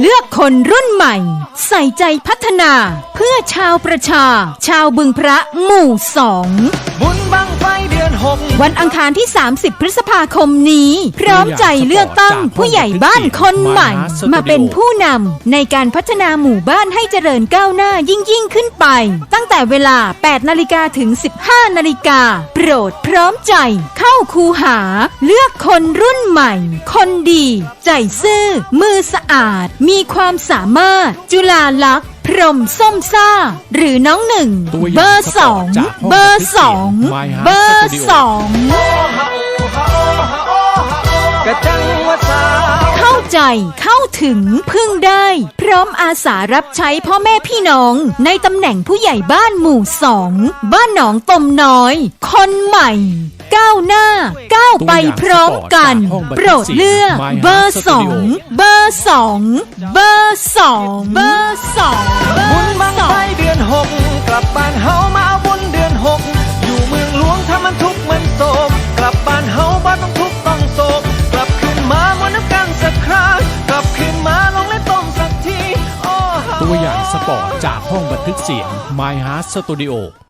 เลือกคนรุ่นใหม่ ใส่ใจพัฒนา เพื่อชาวประชา ชาวบึงพระหมู่สอง วันอังคารที่ 30 พฤษภาคมนี้ พร้อมใจเลือกตั้งผู้ใหญ่บ้านคนใหม่ มาเป็นผู้นำในการพัฒนาหมู่บ้านให้เจริญก้าวหน้ายิ่งยิ่งขึ้นไป ตั้งแต่เวลา 8 นาฬิกาถึง 15 นาฬิกา โปรดพร้อมใจเข้าคูหา เลือกคนรุ่นใหม่ คนดี ใจซื่อ มือสะอาด มีความสามารถ จุฬาลักษณ์พ รหมส้มซ่า หรือน้องหนึ่งตัวอย่างเบอร์สองจากห้อง เบอร์สอง My Heart เบอร์ Studio สอง ใจเข้าถึงพึ่งได้ พร้อมอาสารับใช้พ่อแม่พี่น้อง ในตำแหน่งผู้ใหญ่บ้านหมู่สองบ้านหนองตมน้อย คนใหม่ ก้าวหน้า ก้าวไปพร้อมกัน โปรดเลือก เบอร์สองเบอร์สองเบอร์สองเบอร์สอง ตัวอย่างสปอร์ตจากห้องบันทึกเสียง My Heart Studio